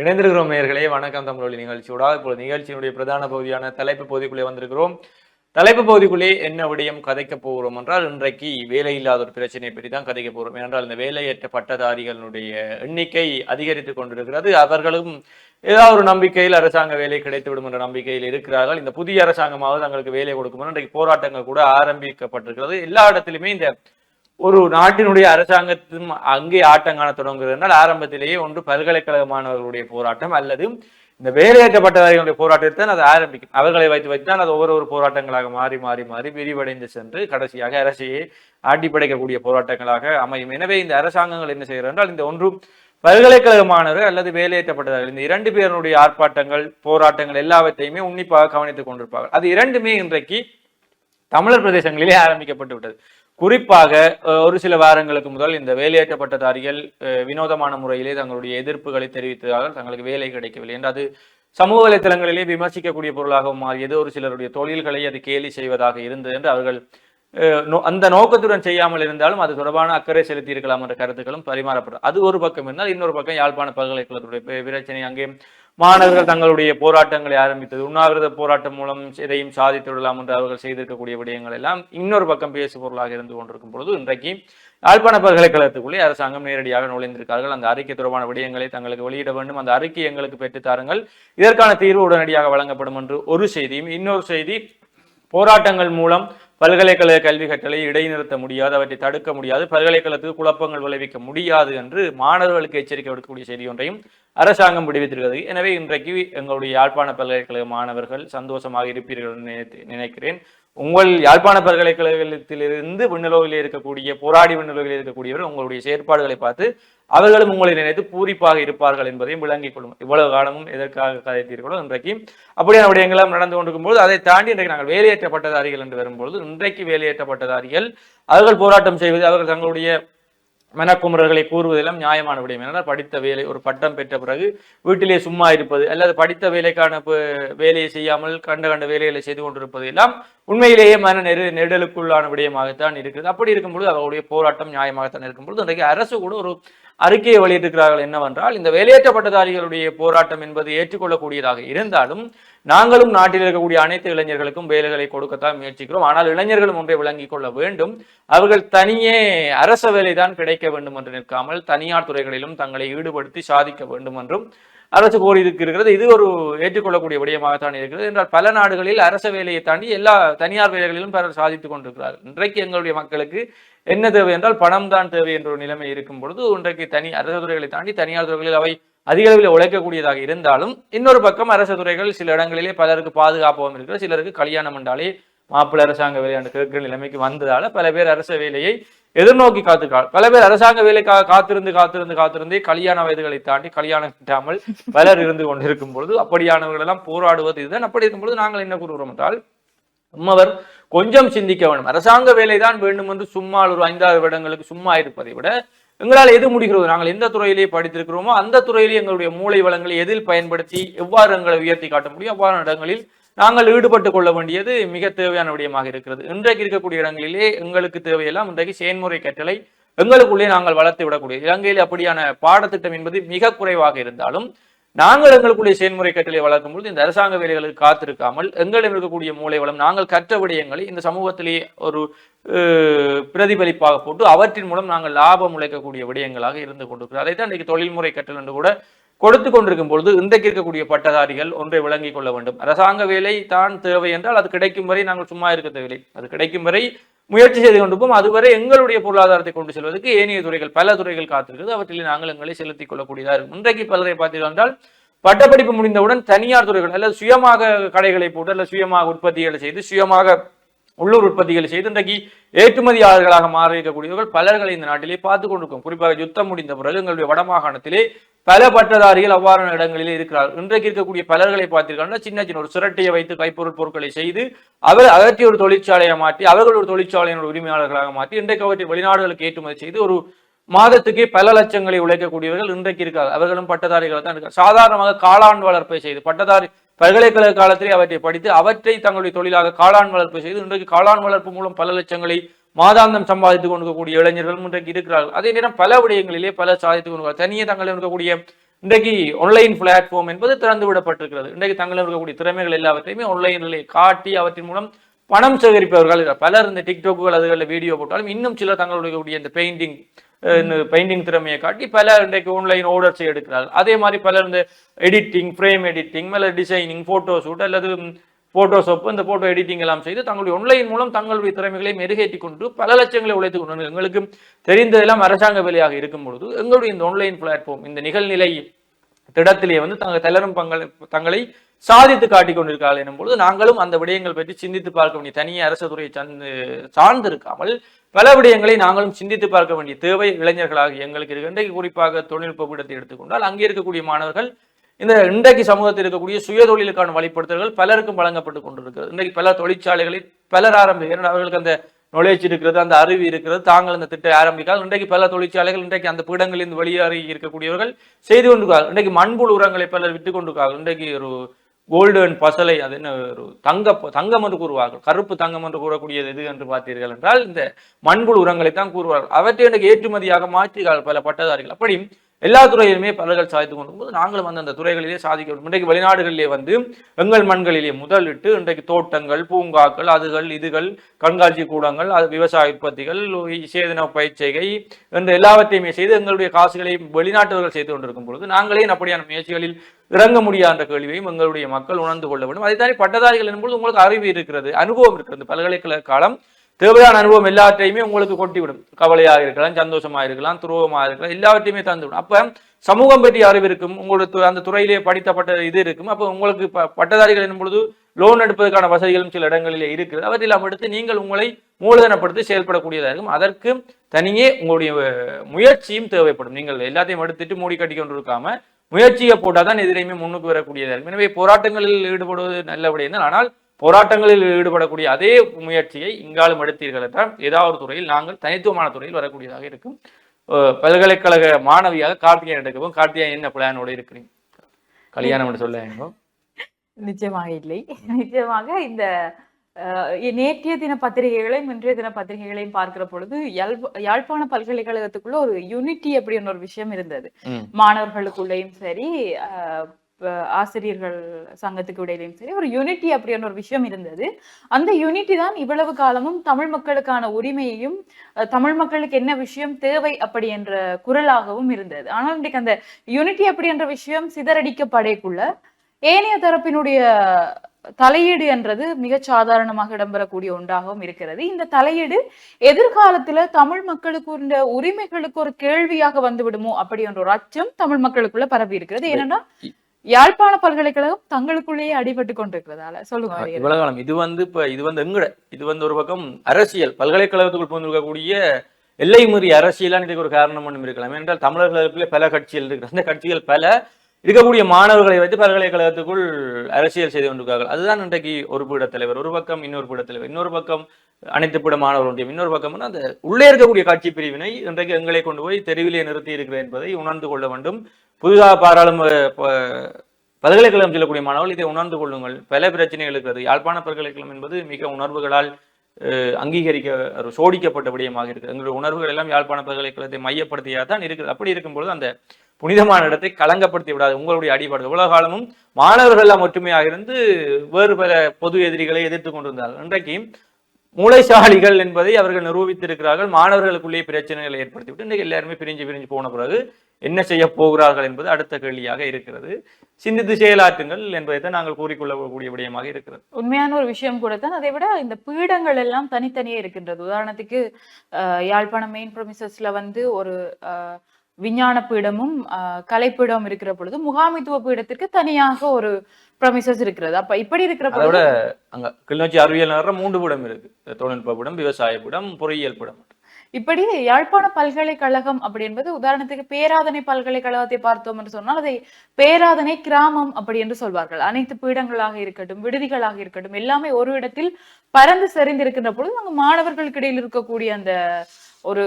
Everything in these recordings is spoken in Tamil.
இணைந்திருக்கிறோம் நேர்களே வணக்கம் தமிழொலி நிகழ்ச்சியோட. இப்போது நிகழ்ச்சியினுடைய பிரதான பகுதியான தலைப்பு பகுதிக்குள்ளே வந்திருக்கிறோம். தலைப்பு பகுதிக்குள்ளே என்ன விடயம் கதைக்க போகிறோம் என்றால் இன்றைக்கு வேலை இல்லாத ஒரு பிரச்சனையை பற்றி தான் கதைக்க போகிறோம். ஏனென்றால் இந்த வேலையற்ற பட்டதாரிகளுடைய எண்ணிக்கை அதிகரித்து கொண்டிருக்கிறது. அவர்களும் ஏதாவது ஒரு நம்பிக்கையில் அரசாங்க வேலை கிடைத்துவிடும் என்ற நம்பிக்கையில் இருக்கிறார்கள். இந்த புதிய அரசாங்கமாவது தங்களுக்கு வேலை கொடுக்கும் இன்றைக்கு போராட்டங்கள் கூட ஆரம்பிக்கப்பட்டிருக்கிறது. எல்லா இடத்திலுமே இந்த ஒரு நாட்டினுடைய அரசாங்கத்தும் அங்கே ஆட்டம் காண தொடங்குகிறது என்றால் ஆரம்பத்திலேயே ஒன்று பல்கலைக்கழக மாணவர்களுடைய போராட்டம் அல்லது இந்த வேலையேற்றப்பட்டவர்களுடைய போராட்டத்தை தான் அது ஆரம்பிக்கும். அவர்களை வைத்து வைத்து தான் அது ஒவ்வொரு ஒரு போராட்டங்களாக மாறி மாறி மாறி விரிவடைந்து சென்று கடைசியாக அரசையே ஆட்டி படைக்கக்கூடிய போராட்டங்களாக அமையும். எனவே இந்த அரசாங்கங்கள் என்ன செய்கிறது என்றால் இந்த ஒன்றும் பல்கலைக்கழக மாணவர்கள் அல்லது வேலையேற்றப்பட்டவர்கள் இந்த இரண்டு பேருடைய ஆர்ப்பாட்டங்கள் போராட்டங்கள் எல்லாவற்றையுமே உன்னிப்பாக கவனித்துக் கொண்டிருப்பார்கள். அது இரண்டுமே இன்றைக்கு தமிழர் பிரதேசங்களிலே ஆரம்பிக்கப்பட்டு விட்டது. குறிப்பாக ஒரு சில வாரங்களுக்கு முதல் இந்த வேலையேற்றப்பட்டதாரிகள் அஹ், வினோதமான முறையிலே தங்களுடைய எதிர்ப்புகளை தெரிவித்ததாக தங்களுக்கு வேலை கிடைக்கவில்லை என்று அது சமூக வலைத்தளங்களிலே விமர்சிக்கக்கூடிய பொருளாகவும் மாறியது. ஒரு சிலருடைய தொழில்களை அது கேலி செய்வதாக இருந்தது என்று அவர்கள் அஹ், அந்த நோக்கத்துடன் செய்யாமல் இருந்தாலும் அது தொடர்பான அக்கறை செலுத்தி இருக்கலாம் என்ற கருத்துக்களும் பரிமாறப்படும் அது ஒரு பக்கம் இருந்தால் இன்னொரு பக்கம் யாழ்ப்பாண பல்கலைக்கழகத்துடைய பிரச்சனை அங்கே மாணவர்கள் தங்களுடைய போராட்டங்களை ஆரம்பித்தது. உண்ணாவிரத போராட்டம் மூலம் எதையும் சாதித்து விடலாம் என்று அவர்கள் செய்திருக்கக்கூடிய விடயங்கள் எல்லாம் இன்னொரு பக்கம் பேசு பொருளாக இருந்து கொண்டிருக்கும் பொழுது இன்றைக்கு யாழ்ப்பாண பல்கலைக்கழகத்துக்குள்ளே அரசாங்கம் நேரடியாக நுழைந்திருக்கார்கள் அந்த அறிக்கை தொடர்பான விடயங்களை தங்களுக்கு வெளியிட வேண்டும். அந்த அறிக்கை எங்களுக்கு பெற்றுத்தாருங்கள் இதற்கான தீர்வு உடனடியாக வழங்கப்படும் என்று ஒரு செய்தியும் இன்னொரு செய்தி போராட்டங்கள் மூலம் பல்கலைக்கழக கல்வி கட்டளை இடைநிறுத்த முடியாது அவற்றை தடுக்க முடியாது பல்கலைக்கழகத்துக்கு குழப்பங்கள் விளைவிக்க முடியாது என்று மாணவர்களுக்கு எச்சரிக்கை விடுக்கக்கூடிய செய்தி ஒன்றையும் அரசாங்கம் விடுவித்திருக்கிறது. எனவே இன்றைக்கு எங்களுடைய யாழ்ப்பாண பல்கலைக்கழக மாணவர்கள் சந்தோஷமாக இருப்பீர்கள் என்று நினைத்து- நினைக்கிறேன். உங்கள் யாழ்ப்பாண பல்கலைக்கழகத்திலிருந்து விண்ணுலகில் இருக்கக்கூடிய போராடி விண்ணுலகில் இருக்கக்கூடியவர் உங்களுடைய செயற்பாடுகளை பார்த்து அவர்களும் உங்களை நினைத்து பூரிப்பாக இருப்பார்கள் என்பதையும் விளங்கிக் கொள்ளும். இவ்வளவு காலமும் எதற்காக கதைத்தீர்களோ இன்றைக்கு. அப்படியான விடயங்களும் நடந்து கொண்டிருக்கும் போது அதை தாண்டி இன்றைக்கு நாங்கள் வேலையேற்றப்பட்டதாரிகள் என்று வரும்பொழுது இன்றைக்கு வேலையேற்றப்பட்டதாரிகள் அவர்கள் போராட்டம் செய்வது அவர்கள் தங்களுடைய மனக்குமுறல்களை கூறுவதெல்லாம் நியாயமான விடயம். ஏனென்றால் படித்த வேலை ஒரு பட்டம் பெற்ற பிறகு வீட்டிலே சும்மா இருப்பது அல்லது படித்த வேலைக்கான வேலையை செய்யாமல் கண்ட கண்ட வேலைகளை செய்து கொண்டிருப்பது எல்லாம் உண்மையிலேயே மன நெரு நெருடலுக்குள்ளான விடயமாகத்தான் இருக்கிறது. அப்படி இருக்கும்பொழுது அவருடைய போராட்டம் நியாயமாகத்தான் இருக்கும்பொழுது இன்றைக்கு அரசு கூட ஒரு அறிக்கையை வெளியிட்டிருக்கிறார்கள் என்னவென்றால் இந்த வேலையேற்றப்பட்டதாரிகளுடைய போராட்டம் என்பது ஏற்றுக்கொள்ளக்கூடியதாக இருந்தாலும் நாங்களும் நாட்டில் இருக்கக்கூடிய அனைத்து இளைஞர்களுக்கும் வேலைகளை கொடுக்கத்தான் முயற்சிக்கிறோம். ஆனால் இளைஞர்களும் ஒன்றை விளங்கிக் கொள்ள வேண்டும். அவர்கள் தனியே அரச வேலைதான் கிடைக்க வேண்டும் என்று நிற்காமல் தனியார் துறைகளிலும் தங்களை ஈடுபடுத்தி சாதிக்க வேண்டும் என்றும் அரசு கோரி இருக்கிறது. இது ஒரு ஏற்றுக்கொள்ளக்கூடிய விடயமாகத்தான் இருக்கிறது. என்றால் பல நாடுகளில் அரச வேலையை தாண்டி எல்லா தனியார் வேலைகளிலும் பலர் சாதித்துக் கொண்டிருக்கிறார்கள். இன்றைக்கு எங்களுடைய மக்களுக்கு என்ன தேவை என்றால் பணம் தான் தேவை என்ற ஒரு நிலைமை இருக்கும் பொழுது இன்றைக்கு தனி அரசு துறைகளை தாண்டி தனியார் துறைகளில் அவை அதிக அளவில் உழைக்கக்கூடியதாக இருந்தாலும் இன்னொரு பக்கம் அரசு துறைகள் சில இடங்களிலே பலருக்கு பாதுகாப்பாகவும் இருக்கிறது. சிலருக்கு கல்யாணம் என்றாலே மாப்பிள்ளை அரசாங்க வேலையாண்டு கேட்கிற நிலைமைக்கு வந்ததால பல பேர் அரச வேலையை எதிர்நோக்கி காத்துக்கால் பல பேர் அரசாங்க வேலைக்காக காத்திருந்து காத்திருந்து காத்திருந்தே கல்யாண வயதுகளை தாண்டி கல்யாணம் கிட்டாமல் பலர் இருந்து கொண்டிருக்கும் பொழுது அப்படியானவர்கள் எல்லாம் போராடுவது இதுதான். அப்படி இருக்கும் பொழுது நாங்கள் என்ன கூறுகிறோம் என்றால் நம்மவர் கொஞ்சம் சிந்திக்க வேண்டும். அரசாங்க வேலைதான் வேண்டும் என்று சும்மா ஒரு ஐந்தாறு வருடங்களுக்கு சும்மா இருப்பதை விட எங்களால் எது முடிகிறது நாங்கள் எந்த துறையிலேயே படித்திருக்கிறோமோ அந்த துறையிலேயே எங்களுடைய மூளை வளங்களை எதில் பயன்படுத்தி எவ்வாறு எங்களை உயர்த்தி காட்ட முடியும்? அவ்வாறு இடங்களில் நாங்கள் ஈடுபட்டு கொள்ள வேண்டியது மிக தேவையான விடயமாக இருக்கிறது. இன்றைக்கு இருக்கக்கூடிய இடங்களிலே எங்களுக்கு தேவையெல்லாம் இன்றைக்கு செயன்முறை கற்றலை எங்களுக்குள்ளே நாங்கள் வளர்த்து விடக்கூடிய இலங்கையில் அப்படியான பாடத்திட்டம் என்பது மிக குறைவாக இருந்தாலும் நாங்கள் எங்களுக்குள்ளே செயல்முறை கற்றலை வளர்க்கும் பொழுது இந்த அரசாங்க வேலைகளுக்கு காத்திருக்காமல் எங்களிடம் இருக்கக்கூடிய மூளை வளம் நாங்கள் கற்ற விடயங்களை இந்த சமூகத்திலே ஒரு பிரதிபலிப்பாக போட்டு அவற்றின் மூலம் நாங்கள் லாபம் உழைக்கக்கூடிய விடயங்களாக இருந்து கொண்டிருக்கிறோம் அதைத்தான் இன்றைக்கு தொழில்முறை கற்றல் என்று கூட கொடுத்து கொண்டிருக்கும் பொழுது இன்றைக்கு இருக்கக்கூடிய பட்டதாரிகள் ஒன்றை விளங்கிக் கொள்ள வேண்டும். அரசாங்க வேலை தான் தேவை என்றால் அது கிடைக்கும் வரை நாங்கள் சும்மா இருக்க தேவையில்லை. அது கிடைக்கும் வரை முயற்சி செய்து கொண்டிருப்போம் அதுவரை எங்களுடைய பொருளாதாரத்தை கொண்டு செல்வதற்கு ஏனைய துறைகள் பல துறைகள் காத்திருக்கிறது. அவற்றில் நாங்கள் எங்களை செலுத்திக் கொள்ளக்கூடியதாக இருக்கும். இன்றைக்கு பலரை பார்த்தீர்கள் என்றால் பட்டப்படிப்பு முடிந்தவுடன் தனியார் துறைகள் அல்லது சுயமாக கடைகளை போட்டு அல்லது சுயமாக உற்பத்திகளை செய்து சுயமாக உள்ளூர் உற்பத்திகளை செய்து இன்றைக்கு ஏற்றுமதியாளர்களாக மாறி இருக்கக்கூடியவர்கள் பலர்களை இந்த நாட்டிலே பார்த்து கொண்டிருக்கும். குறிப்பாக யுத்தம் முடிந்த பிறகு எங்களுடைய வடமாகாணத்திலே பல பட்டதாரிகள் அவ்வாறான இடங்களிலே இருக்கிறார் இன்றைக்கு இருக்கக்கூடிய பலர்களை பார்த்திருக்காங்கன்னா சின்ன சின்ன ஒரு சுரட்டையை வைத்து கைப்பொருள் பொருட்களை செய்து அவர் அகற்றி ஒரு தொழிற்சாலையை மாற்றி அவர்கள் ஒரு தொழிற்சாலையினோட உரிமையாளர்களாக மாற்றி இன்றைக்கு அவற்றை வெளிநாடுகளுக்கு ஏற்றுமதி செய்து ஒரு மாதத்துக்கே பல லட்சங்களை உழைக்கக்கூடியவர்கள் இன்றைக்கு இருக்கார் அவர்களும் பட்டதாரிகள் தான் இருக்கார் சாதாரணமாக காளான் வளர்ப்பை செய்து பட்டதாரி பல்கலைக்கழக காலத்திலே அவற்றை படித்து அவற்றை தங்களுடைய தொழிலாக காளான் வளர்ப்பு செய்து இன்றைக்கு காளான் வளர்ப்பு மூலம் பல லட்சங்களை மாதாந்தம் சம்பாதித்துக் கொண்டிருக்கக்கூடிய இளைஞர்களும் இன்றைக்கு இருக்கிறார்கள். அதே நேரம் பல விடயங்களிலே பல சாதித்துக் கொண்டு தனியே தங்கள் இருக்கக்கூடிய இன்றைக்கு ஆன்லைன் பிளாட்ஃபார்ம் என்பது திறந்து விடப்பட்டிருக்கிறது. இன்றைக்கு தங்களிடம் இருக்கக்கூடிய திறமைகள் எல்லாவற்றையுமே ஆன்லைனிலே காட்டி அவற்றின் மூலம் பணம் சேகரிப்பவர்கள். பலர் இந்த டிக்டாக்குகள் அதுகளில் வீடியோ போட்டாலும் இன்னும் சிலர் தங்களுடைய இந்த பெயிண்டிங் பெயிண்டிங் திறமையை காட்டி பல இன்றைக்கு ஆன்லைன் ஆர்டர்ஸ் எடுக்கிறார்கள். அதே மாதிரி பலர் இந்த எடிட்டிங் ஃப்ரேம் எடிட்டிங் மேலே டிசைனிங் ஃபோட்டோ ஷூட் அல்லது போட்டோஷாப் இந்த ஃபோட்டோ எடிட்டிங் எல்லாம் செய்து தங்களுடைய ஆன்லைன் மூலம் தங்களுடைய திறமைகளை மெருகேற்றி கொண்டு பல லட்சங்களை உழைத்துக் கொண்டு எங்களுக்கு தெரிந்ததெல்லாம் அரசாங்க வேலையாக இருக்கும் பொழுது எங்களுடைய இந்த ஆன்லைன் பிளாட்ஃபார்ம் இந்த நிகழ்நிலை திடத்திலே வந்து தங்கள் தளரும் பங்கள் தங்களை சாதித்து காட்டிக் கொண்டிருக்கிறார்கள் எனும்பொழுது நாங்களும் அந்த விடயங்கள் பற்றி சிந்தித்து பார்க்க வேண்டிய தனியே அரசு துறையை சார்ந்து சார்ந்திருக்காமல் பல விடயங்களை நாங்களும் சிந்தித்து பார்க்க வேண்டிய தேவை இளைஞர்களாக எங்களுக்கு இருக்கு. இன்றைக்கு குறிப்பாக தொழில்நுட்ப பீடத்தை எடுத்துக்கொண்டால் அங்கே இருக்கக்கூடிய மாணவர்கள் இந்த இன்றைக்கு சமூகத்தில் இருக்கக்கூடிய சுய தொழிலுக்கான வழிப்படுத்தல்கள் பலருக்கும் வழங்கப்பட்டு கொண்டிருக்கிறது. இன்றைக்கு பல தொழிற்சாலைகளில் பலர் ஆரம்பிக்கிறார் அவர்களுக்கு அந்த knowledge இருக்கிறது அந்த அறிவு இருக்கிறது தாங்கள் இந்த திட்டம் ஆரம்பிக்கால். இன்றைக்கு பல தொழிற்சாலைகள் இன்றைக்கு அந்த பீடங்களில் வெளியேறி இருக்கக்கூடியவர்கள் செய்து கொண்டு இன்றைக்கு மண்புழு உரங்களை பலர் விட்டு கொண்டிருக்கார்கள் இன்றைக்கு ஒரு கோல்டன் பசலை அது என்ன ஒரு தங்க தங்கம் என்று கூறுவார்கள். கருப்பு தங்கம் என்று கூறக்கூடியது எது என்று பார்த்தீர்கள் என்றால் இந்த மண்புழு உரங்களை தான் கூறுவார்கள். அவற்றை எனக்கு ஏற்றுமதியாக மாற்றிகள் பல பட்டதாரிகள். அப்படி எல்லா துறையிலுமே பலர்கள் சாதித்து கொண்டிருக்கும்போது நாங்களும் வந்து அந்த துறைகளிலே சாதிக்க வேண்டும் இன்றைக்கு வெளிநாடுகளிலே வந்து எங்கள் மண்களிலே முதலிட்டு இன்றைக்கு தோட்டங்கள் பூங்காக்கள் அதுகள் இதுகள் கண்காட்சி கூடங்கள் அது விவசாய உற்பத்திகள் சேதன பயிற்சிகை என்ற எல்லாவற்றையுமே செய்து எங்களுடைய காசுகளை வெளிநாட்டவர்கள் செய்து கொண்டிருக்கும் பொழுது நாங்களே அப்படியான முயற்சிகளில் இறங்க முடியாத கேள்வியையும் எங்களுடைய மக்கள் உணர்ந்து கொள்ள வேண்டும். அதே தாண்டி பட்டதாரிகள் என்பது உங்களுக்கு அறிவு இருக்கிறது அனுபவம் இருக்கிறது. பல்கலைக்கழக காலம் தேவையான அனுபவம் எல்லாத்தையுமே உங்களுக்கு கொட்டிவிடும். கவலையாக இருக்கலாம் சந்தோஷமாக இருக்கலாம் துருவமாக இருக்கலாம் எல்லாவற்றையுமே தந்துவிடும். அப்போ சமூகம் பற்றி அறிவு இருக்கும் உங்களுக்கு அந்த துறையிலே படித்தப்பட்ட இது இருக்கும். அப்போ உங்களுக்கு ப- பட்டதாரிகள் என்னும் பொழுது லோன் எடுப்பதற்கான வசதிகளும் சில இடங்களிலே இருக்கிறது. அவற்றெல்லாம் எடுத்து நீங்கள் உங்களை மூலதனப்படுத்தி செயல்படக்கூடியதாக இருக்கும். அதற்கு தனியே உங்களுடைய முயற்சியும் தேவைப்படும். நீங்கள் எல்லாத்தையும் எடுத்துட்டு மூடி கட்டி கொண்டு இருக்காம முயற்சியை போட்டால் தான் எதிரையுமே முன்னுக்கு வரக்கூடியதாக இருக்கும். எனவே போராட்டங்களில் ஈடுபடுவது நல்ல விடயம் ஆனால் போராட்டங்களில் ஈடுபடக்கூடிய அதே முயற்சியை இங்காலும் எடுத்தீர்கள் என்றால் ஏதாவது ஒரு துறையில் நாங்கள் தனித்துவமான துறையில் வரக்கூடியதாக இருக்கும். பல்கலைக்கழக மாணவியாக கார்த்திகேயன் எடுக்கவும். கார்த்திகேயன் என்ன பிளானோட இருக்கிறீங்க? கல்யாணம் என்று சொல்ல வேண்டும்? நிச்சயமாக இல்லை. நிச்சயமாக இந்த நேற்றைய தின பத்திரிகைகளையும் இன்றைய தின பத்திரிகைகளையும் பார்க்கிற பொழுது யாழ்ப்ப- யாழ்ப்பாண பல்கலைக்கழகத்துக்குள்ள ஒரு யூனிட்டி அப்படின்னு ஒரு விஷயம் இருந்தது. மாணவர்களுக்குள்ளேயும் சரி ஆசிரியர்கள் சங்கத்துக்கு இடையிலையும் சரி ஒரு யூனிட்டி அப்படின்னு ஒரு விஷயம் இருந்தது. அந்த யூனிட்டி தான் இவ்வளவு காலமும் தமிழ் மக்களுக்கான உரிமையையும் தமிழ் மக்களுக்கு என்ன விஷயம் தேவை அப்படி என்ற குரலாகவும் இருந்தது. ஆனால் இன்றைக்கு அந்த யூனிட்டி அப்படி என்ற விஷயம் சிதறடிக்கப்படைக்குள்ள ஏனைய தரப்பினுடைய தலையீடு என்றது மிகச் சாதாரணமாக இடம்பெறக்கூடிய ஒன்றாகவும் இருக்கிறது. இந்த தலையீடு எதிர்காலத்துல தமிழ் மக்களுக்கு உரிமைகளுக்கு ஒரு கேள்வியாக வந்து விடுமோ அப்படி என்ற ஒரு அச்சம் தமிழ் மக்களுக்குள்ள பரவி இருக்கிறது. ஏனென்னா யாழ்ப்பாண பல்கலைக்கழகம் தங்களுக்குள்ளேயே அடிபட்டு கொண்டிருக்கிறதால சொல்லுங்க. இவ்வளவு இது வந்து இப்ப இது வந்து எங்கட இது வந்து ஒரு பக்கம் அரசியல். பல்கலைக்கழகத்துக்குள் புகுந்திருக்கக்கூடிய எல்லை மீறி அரசியலான இதுக்கு ஒரு காரணம் ஒன்றும் இருக்கலாம். என்றால் தமிழர்களுக்குள்ளே பல கட்சிகள் இருக்கு. அந்த கட்சிகள் பல இருக்கக்கூடிய மாணவர்களை வைத்து பல்கலைக்கழகத்துக்குள் அரசியல் செய்து கொண்டிருக்கார்கள் அதுதான் இன்றைக்கு ஒரு பீட தலைவர். ஒரு பக்கம் இன்னொரு பீட தலைவர். இன்னொரு பக்கம் அனைத்து பீட மாணவர் ஒன்றியம். இன்னொரு பக்கம் அந்த உள்ளே இருக்கக்கூடிய காட்சி பிரிவினை இன்றைக்கு எங்களை கொண்டு போய் தெருவிலே நிறுத்தி இருக்கிறது என்பதை உணர்ந்து கொள்ள வேண்டும். புதிதாக பாராளுமன்ற பல்கலைக்கழகம் செல்லக்கூடிய மாணவர்கள் இதை உணர்ந்து கொள்ளுங்கள். பல பிரச்சனைகள் இருக்கிறது. யாழ்ப்பாண பல்கலைக்கழகம் என்பது மிக உணர்வுகளால் அஹ், அங்கீகரிக்க ஒரு சோடிக்கப்பட்ட விடயமாக இருக்குது. எங்களுடைய உணர்வுகள் எல்லாம் யாழ்ப்பாண பல்கலைக்கழகத்தை மையப்படுத்தியாக தான் இருக்குது. அப்படி இருக்கும்பொழுது அந்த புனிதமான இடத்தை களங்கப்படுத்தி விடாது. உங்களுடைய அடிபாடு உலக காலமும் மாணவர்கள் எல்லாம் ஒற்றுமையாக இருந்து வேறு பல பொது எதிரிகளை எதிர்த்து கொண்டிருந்தார்கள். இன்றைக்கு மூளைசாலிகள் என்பதை அவர்கள் நிரூபித்திருக்கிறார்கள். மாணவர்களுக்குள்ளே பிரச்சனைகளை ஏற்படுத்திவிட்டு இன்றைக்கு எல்லாருமே பிரிஞ்சு பிரிஞ்சு போன பிறகு என்ன செய்ய போகிறார்கள் என்பது அடுத்த கேள்வியாக இருக்கிறது. சிந்தித்து செயலாற்றுங்கள் என்பதை தான் நாங்கள் கூறிக்கொள்ளக்கூடிய விடயமாக இருக்கிறது. உண்மையான ஒரு விஷயம் கூட தான் அதை விட இந்த பீடங்கள் எல்லாம் தனித்தனியே இருக்கின்றது. உதாரணத்துக்கு யாழ்ப்பாணம் மெயின் ப்ரொமிசஸ்ல வந்து ஒரு அஹ், விஞ்ஞான பீடமும் கலைப்பீடம் இருக்கிற பொழுது முகாமித்துவ பீடத்திற்கு தனியாக ஒரு ப்ரொமிசஸ் இருக்கிறது. அப்ப இப்படி இருக்கிற அதை விட பொழுது அங்க கிளிநொச்சி அறிவியல் நகர மூன்று பீடம் இருக்கு. தொழில்நுட்ப பீடம் விவசாய பீடம் பொறியியல் பீடம். இப்படி யாழ்ப்பாண பல்கலைக்கழகம் அப்படி என்பது உதாரணத்துக்கு பேராதனை பல்கலைக்கழகத்தை பார்த்தோம் என்று சொன்னால் அதை பேராதனை கிராமம் அப்படி என்று சொல்வார்கள். அனைத்து பீடங்களாக இருக்கட்டும் விடுதிகளாக இருக்கட்டும் எல்லாமே ஒரு இடத்தில் பறந்து செறிந்திருக்கின்ற பொழுது அங்கு மாணவர்களுக்கு இடையில் இருக்கக்கூடிய அந்த ஒரு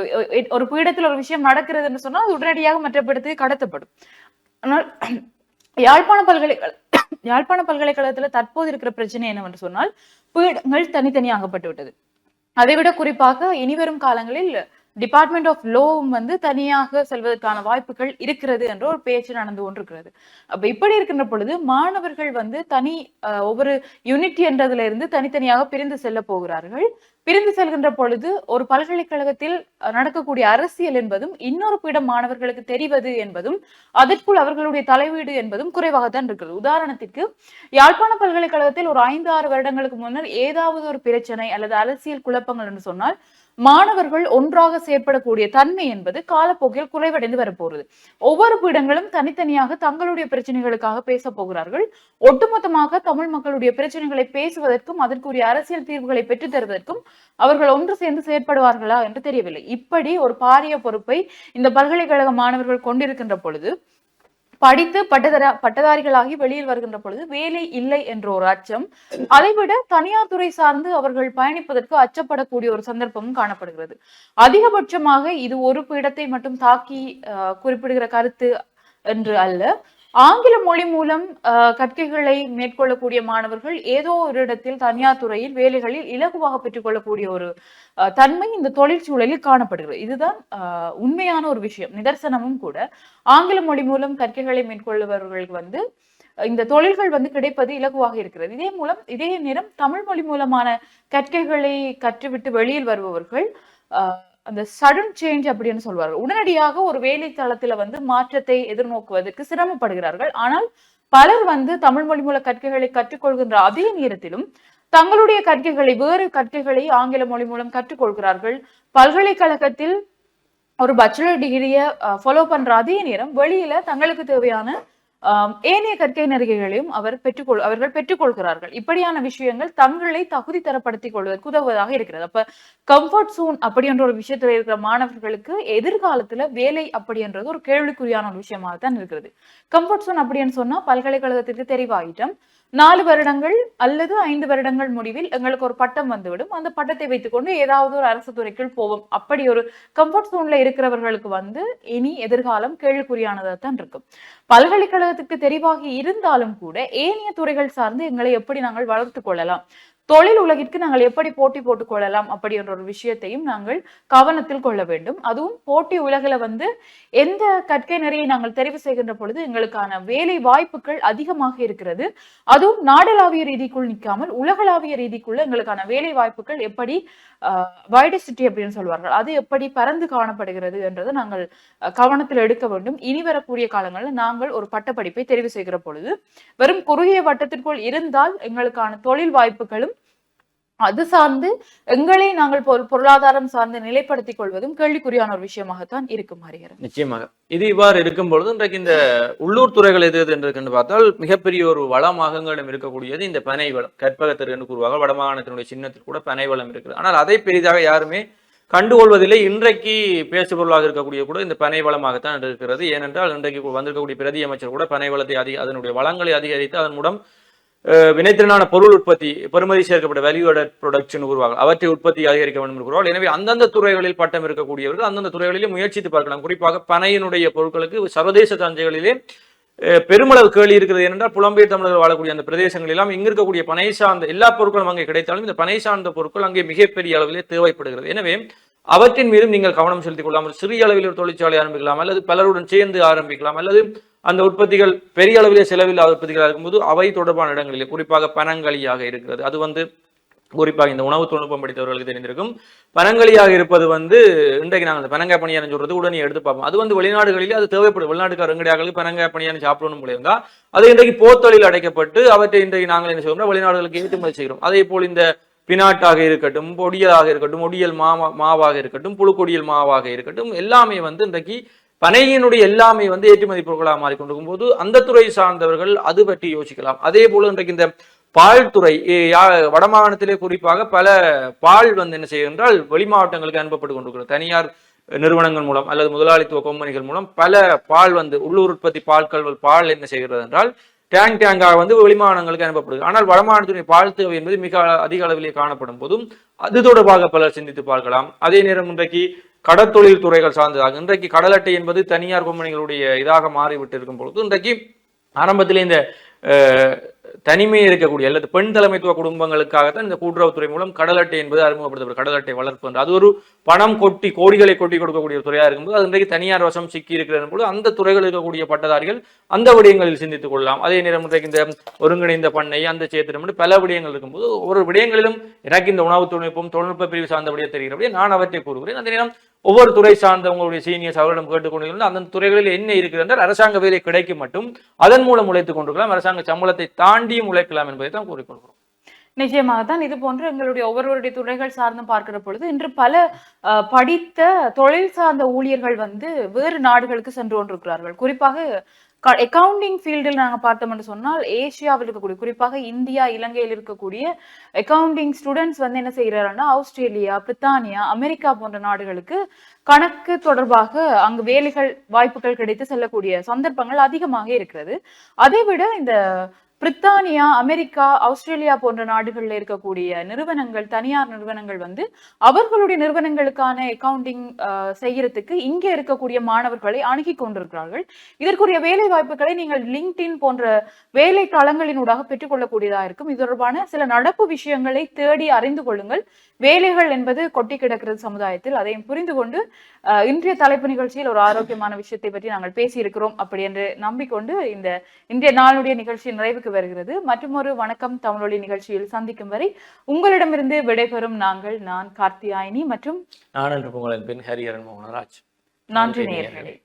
ஒரு பீடத்தில் ஒரு விஷயம் நடக்கிறது என்று சொன்னால் அது உடனடியாக மற்ற பீடத்துக்கு கடத்தப்படும். ஆனால் யாழ்ப்பாண பல்கலைக்கழக யாழ்ப்பாண பல்கலைக்கழகத்துல தற்போது இருக்கிற பிரச்சனை என்னவென்று சொன்னால் பீடங்கள் தனித்தனியாகப்பட்டு விட்டது அதைவிட குறிப்பாக இனிவரும் காலங்களில் டிபார்ட்மெண்ட் ஆஃப் லோவும் வந்து தனியாக செல்வதற்கான வாய்ப்புகள் இருக்கிறது என்ற ஒரு பேச்சு நடந்து கொண்டிருக்கிறது. அப்ப இப்படி இருக்கின்ற பொழுது மாணவர்கள் வந்து தனி ஒவ்வொரு யூனிட் என்றதுல இருந்து தனித்தனியாக பிரிந்து செல்ல போகிறார்கள். பிரிந்து செல்கின்ற பொழுது ஒரு பல்கலைக்கழகத்தில் நடக்கக்கூடிய அரசியல் என்பதும் இன்னொரு பீடம் மாணவர்களுக்கு தெரிவது என்பதும் அதற்குள் அவர்களுடைய தலைவீடு என்பதும் குறைவாகத்தான் இருக்கிறது. உதாரணத்திற்கு யாழ்ப்பாண பல்கலைக்கழகத்தில் ஒரு ஐந்து ஆறு வருடங்களுக்கு முன்னர் ஏதாவது ஒரு பிரச்சனை அல்லது அரசியல் குழப்பங்கள் என்று சொன்னால் மாணவர்கள் ஒன்றாக செயற்படக்கூடிய தன்மை என்பது காலப்போக்கில் குறைவடைந்து வரப்போகிறது ஒவ்வொரு பீடங்களும் தனித்தனியாக தங்களுடைய பிரச்சனைகளுக்காக பேச போகிறார்கள். ஒட்டுமொத்தமாக தமிழ் மக்களுடைய பிரச்சனைகளை பேசுவதற்கும் அதற்குரிய அரசியல் தீர்வுகளை பெற்றுத் தருவதற்கும் அவர்கள் ஒன்று சேர்ந்து செயற்படுவார்களா என்று தெரியவில்லை. இப்படி ஒரு பாரிய பொறுப்பை இந்த பல்கலைக்கழக மாணவர்கள் கொண்டிருக்கின்ற பொழுது படித்து பட்டதர பட்டதாரிகளாகி வெளியில் வருகின்ற பொழுது வேலை இல்லை என்ற ஒரு அச்சம் அதைவிட தனியார் துறை சார்ந்து அவர்கள் பயணிப்பதற்கு அச்சப்படக்கூடிய ஒரு சந்தர்ப்பமும் காணப்படுகிறது. அதிகபட்சமாக இது ஒரு பீடத்தை மட்டும் தாக்கி குறிப்பிடுகிற கருத்து என்று அல்ல. ஆங்கில மொழி மூலம் கற்கைகளை மேற்கொள்ளக்கூடிய மாணவர்கள் ஏதோ ஒரு இடத்தில் தனியார் துறையில் வேலைகளில் இலகுவாக பெற்றுக்கொள்ளக்கூடிய ஒரு அஹ், தன்மை இந்த தொழிற்சூழலில் காணப்படுகிறது. இதுதான் உண்மையான ஒரு விஷயம். நிதர்சனமும் கூட. ஆங்கில மொழி மூலம் கற்கைகளை மேற்கொள்பவர்களுக்கு வந்து இந்த தொழில்கள் வந்து கிடைப்பது இலகுவாக இருக்கிறது. இதே மூலம் இதே நேரம் தமிழ் மொழி மூலமான கற்கைகளை கற்றுவிட்டு வெளியில் வருபவர்கள் அஹ், அந்த சடன் சேஞ்ச் அப்படின்னு சொல்வார்கள். உடனடியாக ஒரு வேலை தளத்துல வந்து மாற்றத்தை எதிர்நோக்குவதற்கு சிரமப்படுகிறார்கள். ஆனால் பலர் வந்து தமிழ் மொழி மூல கற்கைகளை கற்றுக்கொள்கின்ற அதே நேரத்திலும் தங்களுடைய கற்கைகளை வேறு கற்கைகளை ஆங்கில மொழி மூலம் கற்றுக்கொள்கிறார்கள். பல்கலைக்கழகத்தில் ஒரு பேச்சுலர் டிகிரியை ஃபாலோ பண்ற அதே நேரம் வெளியில தங்களுக்கு தேவையான ஏனைய கற்கை நெருகைகளையும் அவர் பெற்றுக்கொள் அவர்கள் பெற்றுக்கொள்கிறார்கள். இப்படியான விஷயங்கள் தங்களை தகுதி தரப்படுத்திக் கொள்வதற்கு உதவுவதாக இருக்கிறது. அப்ப கம்ஃபர்ட் சோன் அப்படின்ற ஒரு விஷயத்துல இருக்கிற மாணவர்களுக்கு எதிர்காலத்துல வேலை அப்படின்றது ஒரு கேள்விக்குறியான ஒரு விஷயமாக தான் இருக்கிறது கம்ஃபர்ட் சோன் அப்படின்னு சொன்னா பல்கலைக்கழகத்திற்கு தெரிவாயிட்டம் நாலு வருடங்கள் அல்லது ஐந்து வருடங்கள் முடிவில் எங்களுக்கு ஒரு பட்டம் வந்துவிடும். அந்த பட்டத்தை வைத்துக்கொண்டு ஏதாவது ஒரு அரசு துறைக்குள் போவோம். அப்படி ஒரு கம்ஃபர்ட் சோன்ல இருக்கிறவர்களுக்கு வந்து இனி எதிர்காலம் கேள்விக்குறியானதாக தான் இருக்கும். பல்கலைக்கழகத்துக்கு தெரிவாகி இருந்தாலும் கூட ஏனைய துறைகள் சார்ந்து எங்களை எப்படி நாங்கள் வளர்த்து கொள்ளலாம்? தொழில் உலகிற்கு நாங்கள் எப்படி போட்டி போட்டுக் கொள்ளலாம் அப்படின்ற ஒரு விஷயத்தையும் நாங்கள் கவனத்தில் கொள்ள வேண்டும். அதுவும் போட்டி உலகில் வந்து எந்த கற்கை நிறையை நாங்கள் தெரிவு செய்கின்ற பொழுது எங்களுக்கான வேலை வாய்ப்புகள் அதிகமாக இருக்கிறது. அதுவும் நாடளாவிய ரீதிக்குள் நிற்காமல் உலகளாவிய ரீதிக்குள்ள எங்களுக்கான வேலை வாய்ப்புகள் எப்படி வைடசிட்டி அப்படின்னு சொல்வார்கள் அது எப்படி பறந்து காணப்படுகிறது என்றதை நாங்கள் கவனத்தில் எடுக்க வேண்டும். இனி வரக்கூடிய காலங்களில் நாங்கள் ஒரு பட்டப்படிப்பை தெரிவு செய்கிற பொழுது வெறும் குறுகிய வட்டத்திற்குள் இருந்தால் எங்களுக்கான தொழில் வாய்ப்புகளும் அது சார்ந்து எங்களை நாங்கள் பொருள் பொருளாதாரம் சார்ந்து நிலைப்படுத்திக் கொள்வதும் கேள்விக்குறியான ஒரு விஷயமாகத்தான் இருக்கும் ஹரிஹரன். நிச்சயமாக. இது இவ்வாறு இருக்கும் பொழுது இன்றைக்கு இந்த உள்ளூர் துறைகள் எது எது என்று பார்த்தால் மிகப்பெரிய ஒரு வளமாக எங்களிடம் இருக்கக்கூடியது இந்த பனை வளம் கற்பகத்திற்கு என்று கூறுவாங்க. வடமாகாணத்தினுடைய சின்னத்தில் கூட பனை வளம் இருக்குது. ஆனால் அதை பெரிதாக யாருமே கண்டுகொள்வதில்லை. இன்றைக்கு பேசுபொருளாக இருக்கக்கூடிய கூட இந்த பனை வளமாகத்தான் இருக்கிறது. ஏனென்றால் இன்றைக்கு வந்திருக்கக்கூடிய பிரதி அமைச்சர் கூட பனை வளத்தை அதிக அதனுடைய வளங்களை அதிகரித்து அதன் மூலம் வினைத்திறனான பொருள் உற்பத்தி பெறுமதி சேர்க்கப்பட்ட வேல்யூ ஆடட் ப்ரொடக்ஷன் உருவாங்க அவற்றை உற்பத்தி அதிகரிக்க வேண்டும் என்று எனவே அந்தந்த துறைகளில் பட்டம் இருக்கக்கூடியவர்கள் அந்தந்த துறைகளிலே முயற்சித்து பார்க்கலாம். குறிப்பாக பனையினுடைய பொருட்களுக்கு சர்வதேச சந்தைகளிலே பெருமளவு கேள்வி இருக்கிறது ஏனென்றால் புலம்பெயர் தமிழர்கள் வாழக்கூடிய அந்த பிரதேசங்கள் எல்லாம் இங்கு இருக்கக்கூடிய பனை சார்ந்த எல்லா பொருட்களும் அங்கே கிடைத்தாலும் இந்த பனை சார்ந்த பொருட்கள் அங்கே மிகப்பெரிய அளவிலே தேவைப்படுகிறது. எனவே அவற்றின் மீதும் நீங்கள் கவனம் செலுத்திக் கொள்ளாமல் சிறிய அளவில் ஒரு தொழிற்சாலை ஆரம்பிக்கலாம் அல்லது பலருடன் சேர்ந்து ஆரம்பிக்கலாம் அல்லது அந்த உற்பத்திகள் பெரிய அளவிலே செலவில்லாத உற்பத்திகளாக இருக்கும்போது அவை தொடர்பான இடங்களிலே குறிப்பாக பனங்களியாக இருக்கிறது. அது வந்து குறிப்பாக இந்த உணவு தொழில்நுட்பம் படித்தவர்களுக்கு தெரிந்திருக்கும். பனங்களியாக இருப்பது வந்து இன்றைக்கு நாங்கள் அந்த பனங்காய் பணியாரம் சொல்றது உடனே எடுத்து பார்ப்போம். அது வந்து வெளிநாடுகளிலே அது தேவைப்படும். வெளிநாட்டுக்கார எங்கடையாக்களுக்கு பனங்காய் பணியாரம் சாப்பிடணும் போல அது இன்றைக்கு போத்தொழில் அடைக்கப்பட்டு அவற்றை இன்றைக்கு நாங்கள் என்ன செய்வோம்னா வெளிநாடுகளுக்கு ஏற்றுமதி செய்கிறோம். அதே போல் இந்த பினாட்டாக இருக்கட்டும் பொடியலாக இருக்கட்டும் ஒடியல் மாவா மாவாக இருக்கட்டும் புழுக்கொடியல் மாவாக இருக்கட்டும் எல்லாமே வந்து இன்றைக்கு பனையினுடைய எல்லாமே வந்து ஏற்றுமதி பொருட்களாக மாறிக்கொண்டிருக்கும் போது அந்த துறை சார்ந்தவர்கள் அது பற்றி யோசிக்கலாம். அதே போல இன்றைக்கு இந்த பால் துறை யா- வடமாகாணத்திலே குறிப்பாக பல பால் வந்து என்ன செய்கின்றால் வெளி மாவட்டங்களுக்கு அனுப்பப்பட்டு கொண்டிருக்கிறது. தனியார் நிறுவனங்கள் மூலம் அல்லது முதலாளித்துவ கம்பெனிகள் மூலம் பல பால் வந்து உள்ளூர் உற்பத்தி பால்கள் பால் என்ன செய்கிறது என்றால் டேங்க் டேங்காக வந்து வெளிமாநிலங்களுக்கு அனுப்பப்படுது ஆனால் வடமாநிலத்துடைய பால் தேவை என்பது மிக அதிக அளவிலே காணப்படும் போதும் அது தொடர்பாக பலர் சிந்தித்து பார்க்கலாம். அதே நேரம் இன்றைக்கு கடற்தொழில் துறைகள் சார்ந்ததாக இன்றைக்கு கடல் அட்டை என்பது தனியார் கம்பெனிகளுடைய இதாக மாறிவிட்டு இருக்கும் பொழுது இன்றைக்கு ஆரம்பத்திலே இந்த தனிமையில் இருக்கக்கூடிய அல்லது பெண் தலைமைத்துவ குடும்பங்களுக்காகத்தான் இந்த கூட்டுறவுத்துறை மூலம் கடல் அட்டை என்பது அறிமுகப்படுத்தப்படும் கடல் அட்டை வளர்ப்பு என்று. அது ஒரு பணம் கொட்டி கோடிகளை கொட்டி கொடுக்கக்கூடிய துறையா இருக்கும்போது அது இன்றைக்கு தனியார் வசம் சிக்கி இருக்கிறது போது அந்த துறைகள் இருக்கக்கூடிய பட்டதாரிகள் அந்த விடயங்களில் சிந்தித்துக் கொள்ளலாம். அதே நேரம் இன்றைக்கு இந்த ஒருங்கிணைந்த பண்ணை அந்த சேத்திரம் என்று பல விடயங்கள் இருக்கும்போது ஒவ்வொரு விடயங்களிலும் எனக்கு இந்த உணவு தொழில்நுட்பம் தொழில்நுட்ப பிரிவு சார்ந்த விடயம் தெரிகிறபடி நான் அவற்றை கூறுகிறேன். அதே நேரம் ஒவ்வொரு துறை சார்ந்த உங்களுடைய சீனியர்ஸ் அவர்களிடம் கேட்டுக்கொண்டிருந்தால் அந்த துறைகளில் என்ன இருக்கிறது என்றால் அரசாங்க வேலை கிடைக்கும் மட்டும் அதன் மூலம் உழைத்துக் கொண்டிருக்கலாம். அரசாங்க சம்பளத்தை தாண்டியும் உழைக்கலாம் என்பதை தான் கூறிக்கொள்கிறோம். நிச்சயமாக தான் இது போன்று எங்களுடைய ஒவ்வொருவருடைய துறைகள் சார்ந்து பார்க்கிற பொழுது இன்று பல அஹ், படித்த தொழில் சார்ந்த ஊழியர்கள் வந்து வேறு நாடுகளுக்கு சென்று கொண்டிருக்கிறார்கள். குறிப்பாக அக்கவுண்டிங் ஃபீல்டில் நாங்கள் பார்த்தோம் என்று சொன்னால் ஏசியாவில் இருக்கக்கூடிய குறிப்பாக இந்தியா இலங்கையில் இருக்கக்கூடிய அக்கவுண்டிங் ஸ்டூடெண்ட்ஸ் வந்து என்ன செய்கிறாருன்னா ஆஸ்திரேலியா பிரித்தானியா அமெரிக்கா போன்ற நாடுகளுக்கு கணக்கு தொடர்பாக அங்கு வேலைகள் வாய்ப்புகள் கிடைத்து செல்லக்கூடிய சந்தர்ப்பங்கள் அதிகமாக இருக்கிறது. அதை விட இந்த பிரித்தானியா அமெரிக்கா ஆஸ்திரேலியா போன்ற நாடுகளில் இருக்கக்கூடிய நிறுவனங்கள் தனியார் நிறுவனங்கள் வந்து அவர்களுடைய நிறுவனங்களுக்கான அக்கவுண்டிங் செய்யறதுக்கு இங்கே இருக்கக்கூடிய மாணவர்களை அணுகி கொண்டிருக்கிறார்கள். இதற்குரிய வேலை வாய்ப்புகளை நீங்கள் லிங்க்டின் போன்ற வேலை தளங்களினூடாக பெற்றுக்கொள்ளக்கூடியதாக இருக்கும். இது தொடர்பான சில நடப்பு விஷயங்களை தேடி அறிந்து கொள்ளுங்கள். வேலைகள் என்பது கொட்டி கிடக்கிறது சமுதாயத்தில். அதையும் புரிந்து கொண்டு இன்றைய தலைப்பு நிகழ்ச்சியில் ஒரு ஆரோக்கியமான விஷயத்தை பற்றி நாங்கள் பேசியிருக்கிறோம். அப்படி என்று நம்பிக்கொண்டு இந்த இன்றைய நாளுடைய நிகழ்ச்சி நிறைவுக்கு வருகிறது. மற்றும் ஒரு வணக்கம் தமிழொலி நிகழ்ச்சியில் சந்திக்கும் வரை உங்களிடமிருந்து விடைபெறும் நாங்கள் நான் கார்த்தியாயினி மற்றும் நான் என்று உங்களின் பெண் ஹரிஹரன் மோகனராஜ். நன்றி நேயர்களே.